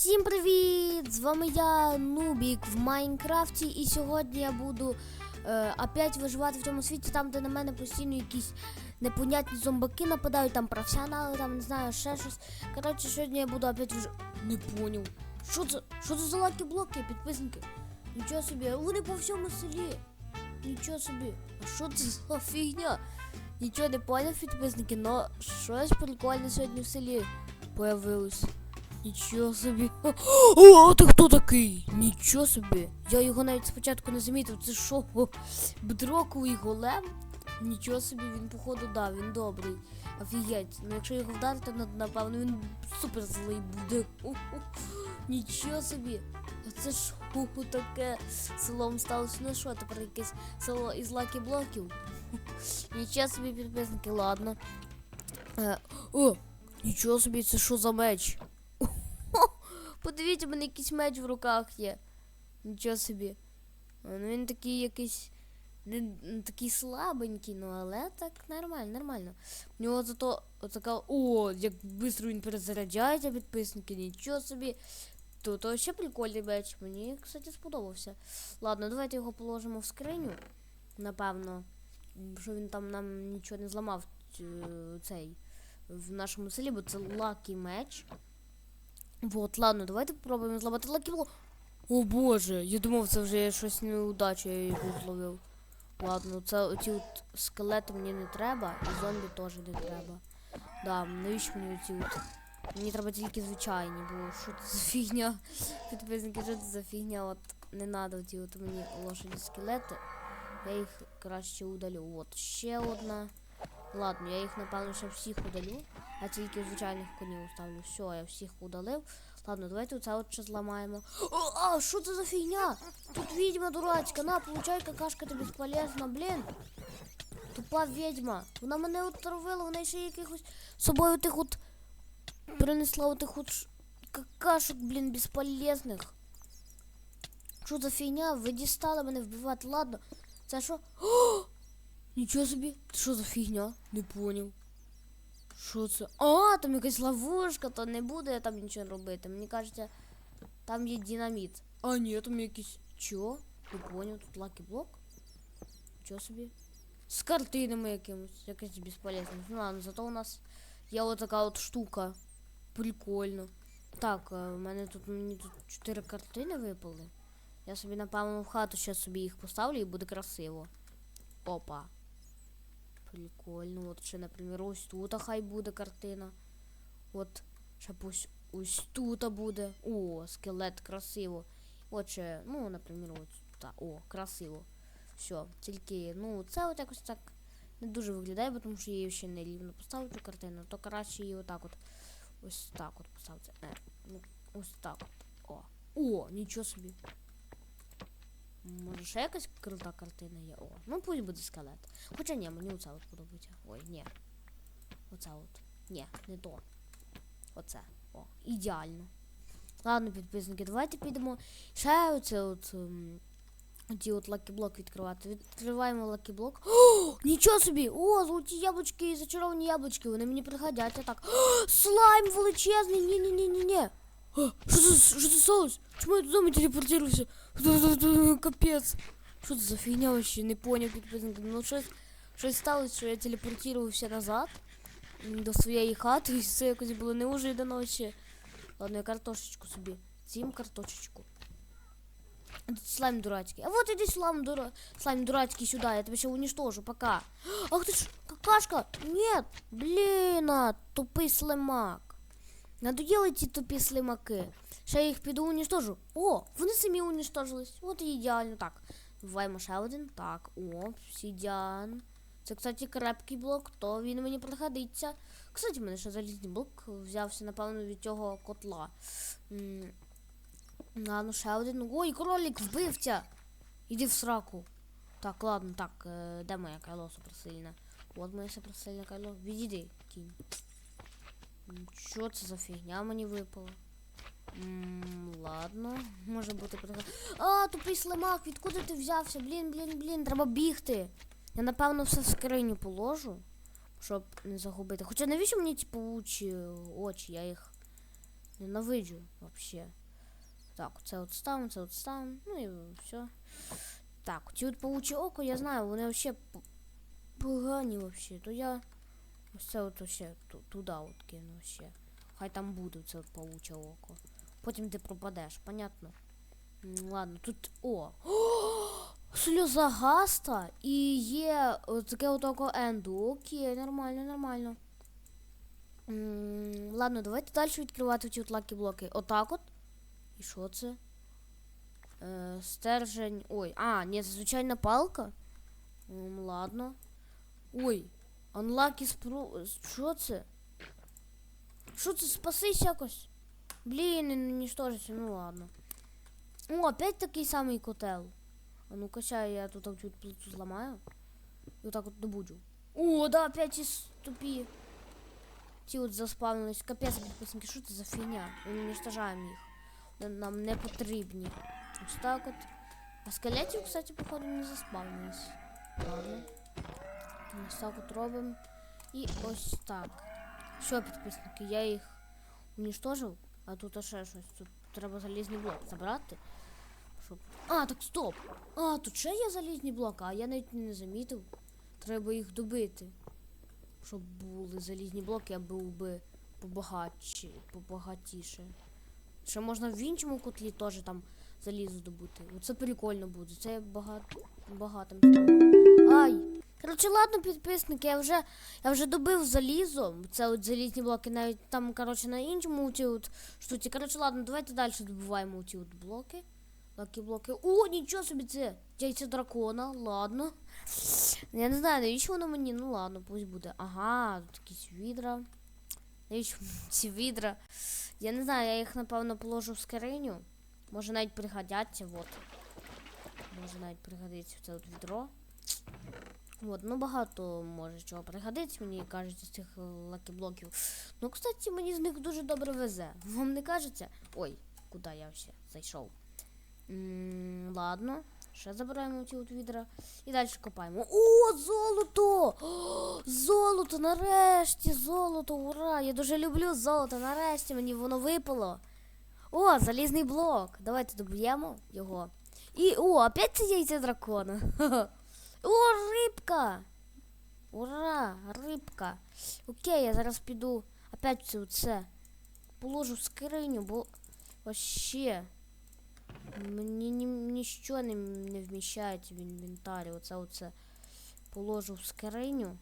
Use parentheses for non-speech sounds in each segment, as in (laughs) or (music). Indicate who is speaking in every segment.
Speaker 1: Всім привіт! З вами я, Нубік в Майнкрафті, і сьогодні я буду е, опять виживати в цьому світі, там, де на мене постійно якісь непонятні зомбаки нападають, там професіонали, там не знаю, ще щось. Коротше, сьогодні я буду опять виживати. Не поняв. Що це? Що це за лакі блоки, підписники? Нічого собі, вони по всьому селі. Нічого собі. А що це за фігня? Нічого не поняв, підписники, но щось прикольне сьогодні в селі появилось. Нічого собі. (gasps) О, ти хто такий? Нічого собі. Я його навіть спочатку не замітив. Це що? (gasps) Бедроковий голем? Нічого собі, він походу да, він добрий. Офігеть. Ну якщо його вдарити, на- напевно він супер злий буде. (laughs) Нічого собі. Це ж (laughs) таке селом сталося. Ну що, тепер якесь село із лакі блоків. (laughs) Нічого собі підписники, ладно. Е, о, нічого собі, це що за меч? Подивіться, в мене якийсь меч в руках є. Нічого собі. Ну він такий якийсь. Не, не такий слабенький, ну але так нормально, нормально. У нього зато така. О, як швидко він перезаряджається, підписники, нічого собі. Тут ще прикольний меч. Мені, кстати, сподобався. Ладно, давайте його положимо в скриню. Напевно. Що він там нам нічого не зламав цей в нашому селі, бо це лакі меч. Вот, ладно, давайте попробуємо зламати лакіблок. О боже, я думав, це вже щось неудача, я його зловив. Ладно, це оці от скелети мені не треба, і зомбі теж не треба. Да, навіщо мені оці от. Мені треба тільки звичайні, бо що це за фігня? Підписники, що це за фігня? От не треба оці от мені лошаді скелети. Я їх краще удалю. От ще одна. Ладно, я їх напевно ще всіх удалю. А тільки звичайних конів ставлю. Все, я всіх удалив. Ладно, давайте оце от ще зламаємо. О, а, що це за фігня? Тут відьма дурацька. На, получай, какашка ти безполезна, блін. Тупа відьма. Вона мене отравила, вона ще якихось з собою тих от принесла отих от какашок, блін, безполезних. Що за фігня? Ви дістали мене вбивати. Ладно. Це що? О! Нічого собі. Що за фігня? Не поняв. Що це? А, там якась ловушка, то не буду я там нічого робити. Мені кажеться, там є динаміт. А ні, там якийсь. Чо? Не поняв, тут лакі блок. Чого собі? З картинами якимось, якось безполезно. Ну ладно, зато у нас є от така от штука. Прикольно. Так, е, в мене тут мені тут чотири картини випали. Я собі, напевно, в хату ще собі їх поставлю і буде красиво. Опа. Прикольно. От ще, наприклад, ось тут хай буде картина. От ще ось, ось тут буде. О, скелет красиво. От ще, ну, наприклад, ось тут. О, красиво. Все, тільки, ну, це от якось так не дуже виглядає, тому що я її ще не рівно поставлю цю картину, то краще її отак от. Ось так от поставити. Е, ну, ось так от. О. О, нічого собі. Може ще якась крута картина є. О, ну пусть буде скелет. Хоча ні, мені оце от подобається. Ой, ні. Оце от. Ні, не то. Оце. О, ідеально. Ладно, підписники, давайте підемо. Ще оце от. ем, Ті от лакіблок відкривати. Відкриваємо лакіблок. О, нічого собі! О, золоті яблучки зачаровані яблучки. Вони мені приходять. А так. О, слайм величезний! Ні-ні-ні-ні-ні. О, Що це, що це сталося? Чому я додому телепортувався? Капець. Що це за фігня вообще? Не підписники. Ну щось, щось сталося, що я телепортувався назад до своєї хати, і це якось було неожиданно ще. Ладно, я картошечку собі. З'їм картошечку. А слайм дурацький. А вот иди слайм, дура... слайм дурацкий сюда, я тебя сейчас уничтожу, пока. Ах ты ж, какашка! Нет, блин, а, тупий слимак. Надоели эти тупі слимаки. Ще їх піду уничтожу. О, вони самі уничтожились. От і ідеально. Так, вбиваємо ще один. Так, обсидіан. Це, кстати, крепкий блок, то він мені пригодиться. Кстати, в мене ще залізний блок взявся, напевно, від цього котла. А, ну ще один. Ой, кролик вбивця. Іди в сраку. Так, ладно, так, е, де моє кайло суперсильне? От моє суперсильне кайло. Відійди, кінь. Що це за фігня мені випала? М, ладно, може бути пригод. А, тупий слимак, відкуди ти взявся? Блін, блін, блін, треба бігти. Я напевно все в скриню положу, щоб не загубити. Хоча навіщо мені ці павучі очі? Я їх Ненавиджу вообще. Так, це от ставимо, це от ставимо. Ну і все. Так, ці от паучі око, я знаю, вони п- погані вообще. То я ось от ту- туди от кину вообще. Хай там буде це пауче око. Потім ти пропадеш, понятно? Ладно, тут. О! (gasps) Сльоза гаста і є от таке от око енду. Окей, нормально, нормально. Ладно, давайте далі відкривати ці от лакі блоки. Отак от. І що це? Е, стержень. Ой, а, ні, це звичайна палка. Ладно. Ой, Unlucky спру... Що це? Що це? Спасись якось. Блін, не ну ладно. О, опять такий самий котел. А ну-ка, я тут так чуть плиту зламаю. І отак от добуджу. О, да, опять ці тупі. Ці от заспавнились. Капець, підписники, що це за фігня? Ми уничтожаємо їх. Нам не потрібні. Ось так от. А скелетів, кстати, походу, не заспавнились. Ладно. Ось так от робимо. І ось так. Все, підписники, я їх уничтожив, а тут ще щось. Тут треба залізний блок забрати. Щоб... А, так стоп! А, тут ще є залізні блоки, а я навіть не замітив. Треба їх добити. Щоб були залізні блоки, я був би побагатше, побагатіше. Ще можна в іншому котлі теж там залізо добути. Оце прикольно буде. Це я багато багатим. Ай! Коротше, ладно, підписники, я вже я вже добив залізо. Це от залізні блоки, навіть там, коротше, на іншому ці от штуці. Коротше, ладно, давайте далі добуваємо ці от блоки. Лакі блоки. О, нічого собі це! Яйця дракона, ладно. Я не знаю, навіщо воно мені? Ну ладно, пусть буде. Ага, тут якісь відра. Навіщо ці відра? Я не знаю, я їх напевно положу в скриню. Може навіть пригодяться, от. Може навіть пригодиться це от відро. От, ну багато може чого пригодиться, мені кажеться, з цих е, лакі-блоків. Ну, кстати, мені з них дуже добре везе. Вам не кажеться? Ой, куди я ще зайшов? м ладно, ще забираємо ці от відра і далі копаємо. О, золото! О, золото, нарешті, золото, ура! Я дуже люблю золото, нарешті мені воно випало. О, залізний блок. Давайте доб'ємо його. І о, опять це яйця дракона. (laughs) О, рибка! Ура! Рибка! Окей, я зараз піду опять це оце. Положу в скриню, бо вообще мені ні, ніщо не, не вміщається в інвентарі. Оце оце положу в скриню.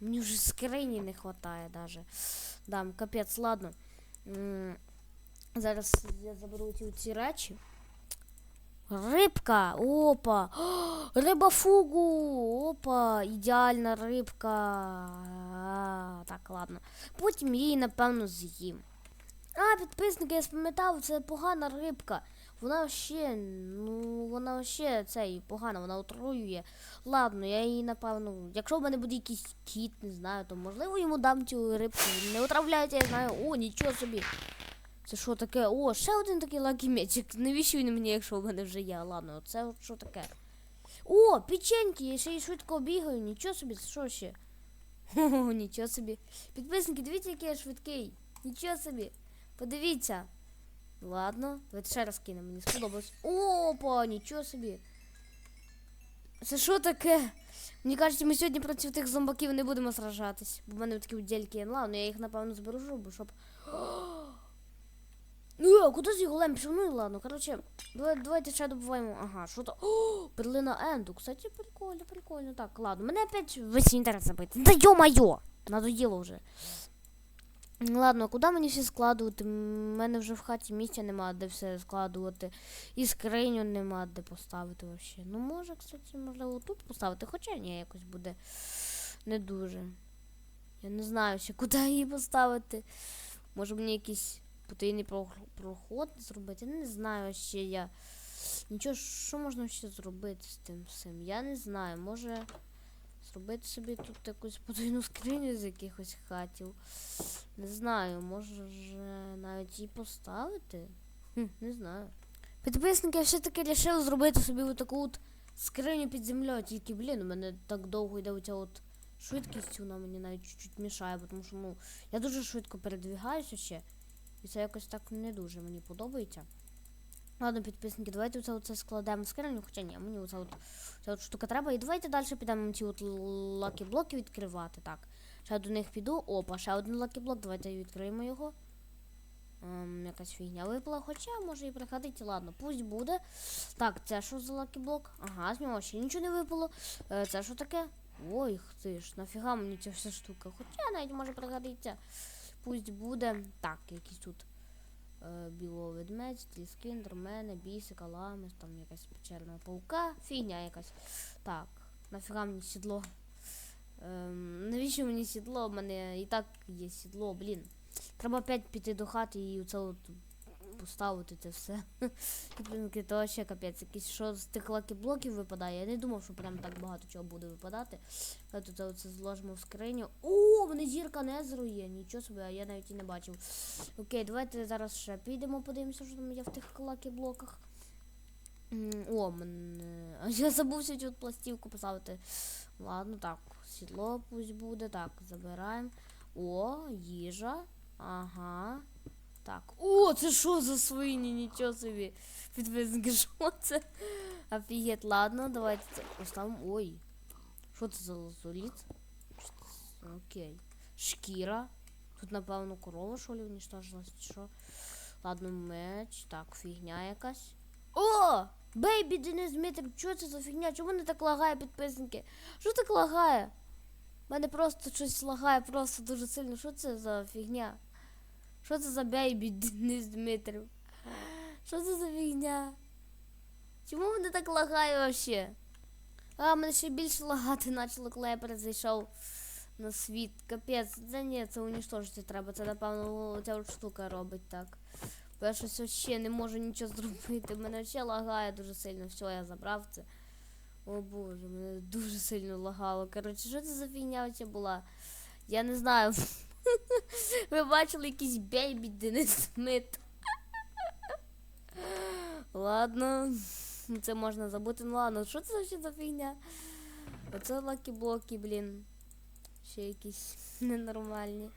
Speaker 1: Мені вже скрині не вистачає даже. Да, капець, ладно. М, Зараз я заберу ці, ці речі. Рибка! Опа! (gasps) О, фугу! Опа! Ідеальна рибка. А, так, ладно. Потім її, напевно, з'їм. А, підписники, я спам'ятав, це погана рибка. Вона ще, ну, вона ще цей погана, вона отруює. Ладно, я її, напевно, якщо в мене буде якийсь кіт, не знаю, то можливо йому дам цю рибку. Не отравляйте, я знаю. О, нічого собі. Це що таке? О, ще один такий лакімечик. Навіщо він мені, якщо в мене вже є? Ладно, це от що таке? О, печеньки, я ще й швидко бігаю, нічого собі, що ще? (laughs) О, нічого собі. Підписники, дивіться, який я швидкий. Нічого собі. Подивіться. Ладно, давайте ще раз кинемо, мені сподобалось. Опа, нічого собі. Це що таке? Мені кажуть, ми сьогодні проти тих зомбаків не будемо сражатись. Бо в мене такі удельки. Ладно, я їх напевно збережу, бо щоб. (gasps) Ну, а куди з голем пішов? Ну і ладно, коротше, давай, давайте ще добуваємо. Ага, що то. О, перлина Енду. Кстати, прикольно, прикольно. Так, ладно, мене опять весь інтернет забити. Да ё-моё! Надоїло вже. Ладно, куди мені все складувати? У мене вже в хаті місця нема, де все складувати. І скриню нема де поставити вообще. Ну, може, кстати, можливо, тут поставити, хоча ні, якось буде не дуже. Я не знаю ще, куди її поставити. Може мені якийсь потайний проход зробити. Не знаю ще я. Нічого, що можна ще зробити з тим всім? Я не знаю. Може зробити собі тут якусь потайну скриню з якихось хатів. Не знаю, може навіть її поставити? Хм, не знаю. Підписники все таки вирішили зробити собі таку от скриню під землею. Тільки, блін, у мене так довго йде оця от швидкість, вона мені навіть чуть-чуть мішає, тому що ну, я дуже швидко передвігаюся ще. І це якось так не дуже мені подобається. Ладно, підписники, давайте це, оце складемо в скриню, хоча ні, мені оця от, ця от штука треба. І давайте далі підемо ці от лакі блоки відкривати. Так. Ще до них піду. Опа, ще один лакі блок, давайте відкриємо його. Ем, якась фігня випала, хоча може і приходити. Ладно, пусть буде. Так, це що за лакі блок? Ага, з нього ще нічого не випало. Е, це що таке? Ой, ти ж, нафіга мені ця вся штука. Хоча навіть може пригодиться. Пусть буде. Так, якісь тут е, білого ведмедь, мене, бісика, ламес, там якась печерна паука, фігня якась. Так, нафіга мені сідло. Ем, навіщо мені сідло? У мене і так є сідло, блін. Треба опять піти до хати і оце от поставити це все. (laughs) То ще капець, якийсь що з тих лакі-блоків випадає. Я не думав, що прям так багато чого буде випадати. Давайте це оце зложимо в скриню. О, мене зірка незеру є. Нічого собі, а я навіть і не бачив. Окей, давайте зараз ще підемо, подивимося, що там є в тих лакі-блоках. О, мене. (laughs) Я забувся от пластівку поставити. Ладно, так, сідло пусть буде. Так, забираємо. О, їжа. Ага. Так. О, це що за свині? Нічого собі. Підписники, що це? Офігеть, ладно, давайте це поставимо. Ой. Що це за це? Окей. Шкіра. Тут, напевно, корова, що ли, уничтожилась, чи що? Ладно, меч. Так, фігня якась. О! Бейбі Денис Дмитрик, що це за фігня? Чому не так лагає підписники? Що так лагає? У мене просто щось лагає просто дуже сильно. Що це за фігня? Що це за бейбі Денис Дмитрів? Що це за фігня? Чому мене так лагає вообще? А, мене ще більше лагати почало, коли я перезайшов на світ. Капець, це ні, це унічтожити треба. Це, напевно, ця штука робить так. Бо я щось ще не можу нічого зробити. Мене ще лагає дуже сильно. Все, я забрав це. О боже, мене дуже сильно лагало. Коротше, що це за фігня оця була? Я не знаю. (laughs) Ви бачили якийсь бейбі Денис Смит. Ладно, це можна забути. Ну ладно, що це ще за фігня? Оце лакі-блоки, блін. Ще якісь ненормальні.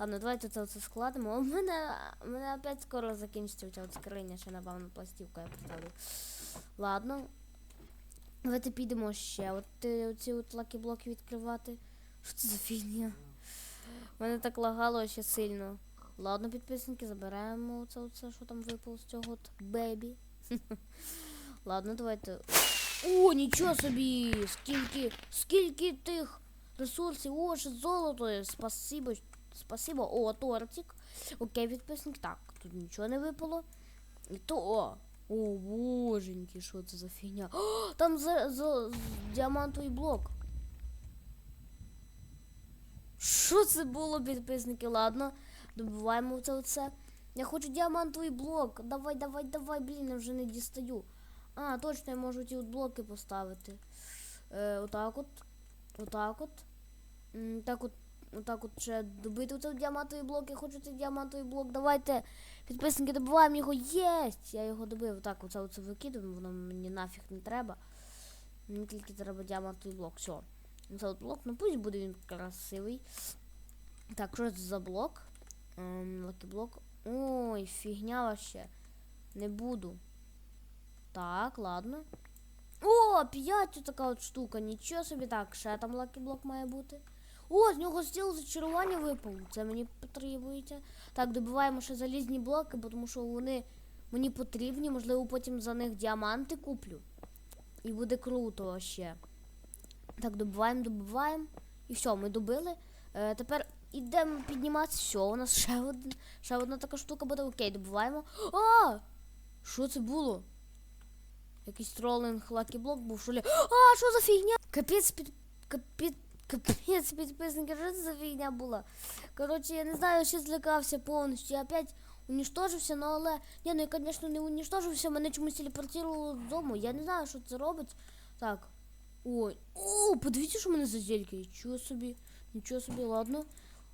Speaker 1: Ладно, давайте це все складемо. У мене, у мене опять скоро закінчиться ця от скриня, ще напевно пластівку я поставлю. Ладно. Давайте підемо ще. От е, оці от лакі-блоки відкривати. Що це за фігня? Мене так лагало ще сильно. Ладно, підписники, забираємо це, оце, що там випало з цього бебі. (laughs) Ладно, давайте. О, нічого собі! Скільки, скільки тих ресурсів, о, ще золото. Спасибо. Спасибо. О, тортик. Окей, підписник. Так, тут нічого не випало. І то. О, о боженьки, що це за фігня? О, (gasps) там за, за, з- діамантовий блок. Що це було, підписники? Ладно, добуваємо це оце. Я хочу діамантовий блок. Давай, давай, давай, блін, я вже не дістаю. А, точно я можу ті от блоки поставити. Е, отак от. Отак от. Так от. Отак от ще добити цей діамантовий блок. Я хочу цей діамантовий блок. Давайте. Підписники добуваємо його. Єсть! Я його добив. Так, оце оце викидуємо, воно мені нафіг не треба. Мені тільки треба діамантовий блок. Все. Це блок, ну пусть буде він красивий. Так, що це за блок? Ем, блок. Ой, фігня вообще. Не буду. Так, ладно. О, п'ять така от штука. Нічого собі так. Ще там блок має бути. О, з нього стіл зачарування випав. Це мені потребується. Так, добиваємо ще залізні блоки, тому що вони мені потрібні. Можливо, потім за них діаманти куплю. І буде круто ще. Так, добиваємо, добиваємо. І все, ми добили. Е, тепер ідемо підніматися. Все, у нас ще, один, ще одна така штука буде. Окей, добиваємо. А! Що це було? Якийсь тролинг лакі-блок був, що ли? А, що за фігня? Капець під. Капець. Капець підписники, що це за фігня була? Коротше, я не знаю, ще злякався повністю. Я опять уничтожився, ну але. Ні, ну я, звісно, не уничтожився, мене чомусь телепортувало додому. Я не знаю, що це робить. Так. Ой. О, подивіться, що в мене за зельки. Нічого собі. Нічого собі, ладно.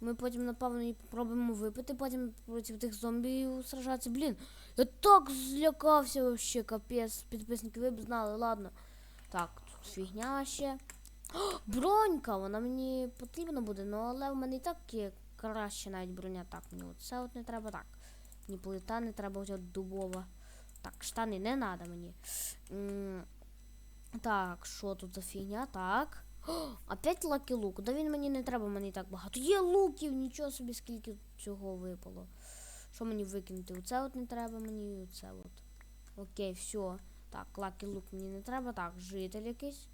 Speaker 1: Ми потім, напевно, і попробуємо випити, потім проти тих зомбів сражатися. Блін, я так злякався вообще, капець. Підписники, ви б знали, ладно. Так, тут фігня ще. О, бронька, вона мені потрібна буде, ну але в мене і так є краще навіть броня. Так, мені от це от не треба так. Ні плита не треба взяти дубова. Так, штани не треба мені. Так, що тут за фігня? Так. О, опять лакі лук. Да він мені не треба, мені так багато. Є луків, нічого собі, скільки цього випало. Що мені викинути? Оце от не треба мені, і оце от. Окей, все. Так, лакі лук мені не треба. Так, житель якийсь.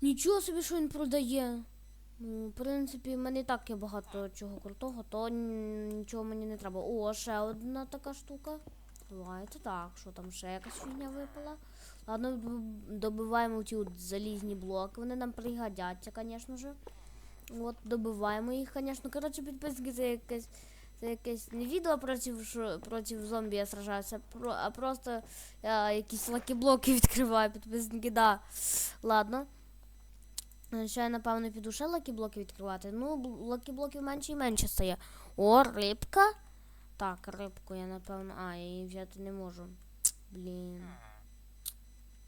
Speaker 1: Нічого собі, що він продає. Ну, в принципі, в мене так є багато чого крутого, то нічого мені не треба. О, ще одна така штука. Давайте так, що там ще якась фігня випала. Ладно, добиваємо ті залізні блоки, вони нам пригодяться, звісно ж. От, добиваємо їх, звісно. Коротше, підписки це якесь. Це якесь не відео проти, проти зомбі я сражаюся, а просто я якісь лакі-блоки (laughs) відкриваю, підписники, да. Ладно. Ще я, напевно, піду ще лакі-блоки відкривати. Ну, бл- лакі-блоків менше і менше стає. О, рибка. Так, рибку я, напевно. А, я її взяти не можу. Блін.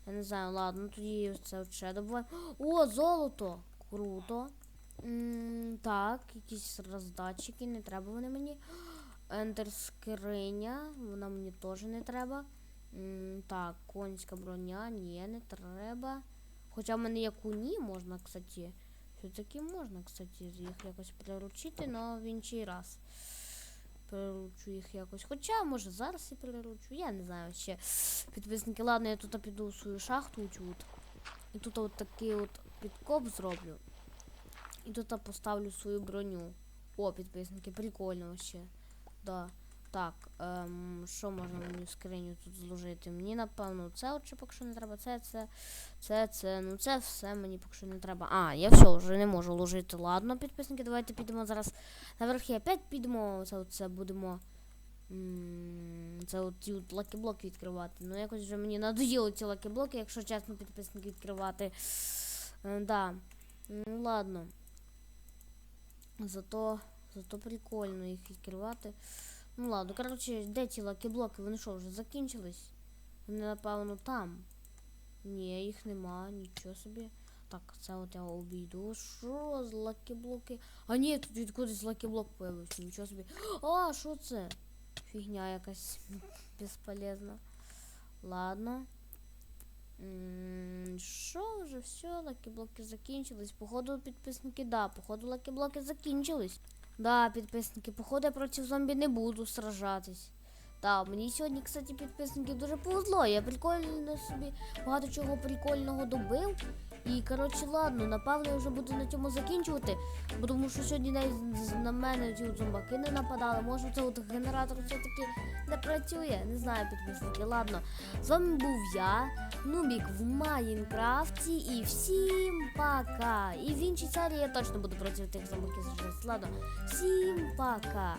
Speaker 1: Я не знаю, ладно, тоді це ще добуваємо. О, золото! Круто. Так, якісь роздатчики, не треба вони мені. Ендер скриня, вона мені теж не треба. Так, конська броня, ні, не треба. Хоча в мене є куні, можна, кстати. Все-таки можна, кстати, їх якось приручити, але в інший раз. Приручу їх якось. Хоча, може, зараз і переручу. Я не знаю ще. Підписники, ладно, я тут піду в свою шахту от. І тут от такий от підкоп зроблю. І тут поставлю свою броню. О, підписники, прикольно вообще. Да. Так, ем, що можна мені в скриню тут зложити? Мені, напевно, це от ще поки що не треба. Це, це, це, це. Ну це все мені поки що не треба. А, я все вже не можу ложити. Ладно, підписники, давайте підемо зараз наверх і опять підемо. Це, це будемо. Це от ті от лакі-блоки відкривати. Ну якось вже мені надоїло ці лакі-блоки, якщо чесно, підписники відкривати. Е, да. Ну ладно. Зато, зато прикольно їх відкривати. Ну ладно, коротше, де ті лакі-блоки? Вони що, вже закінчились? Вони, напевно, там. Ні, їх нема, нічого собі. Так, це от я обійду. Що з лакі-блоки? А ні, тут відкудись лакі-блок появився, нічого собі. А, що це? Фігня якась (laughs) безполезна. Ладно. Що вже все, лакі-блоки закінчились. Походу, підписники, да, походу, лакі-блоки закінчились. Да, підписники, походу я проти зомбі не буду сражатись. Да, мені сьогодні, кстати, підписники дуже повезло. Я прикольно собі багато чого прикольного добив. І коротше, ладно, напевно, я вже буду на цьому закінчувати. Бо тому що сьогодні навіть на мене ці зомбаки не нападали. Може, це от генератор все-таки не працює. Не знаю, підписники. Ладно. З вами був я, Нубік в Майнкрафті. І всім пока. І в іншій серії я точно буду проти тих зомбаків. Ладно, всім пока.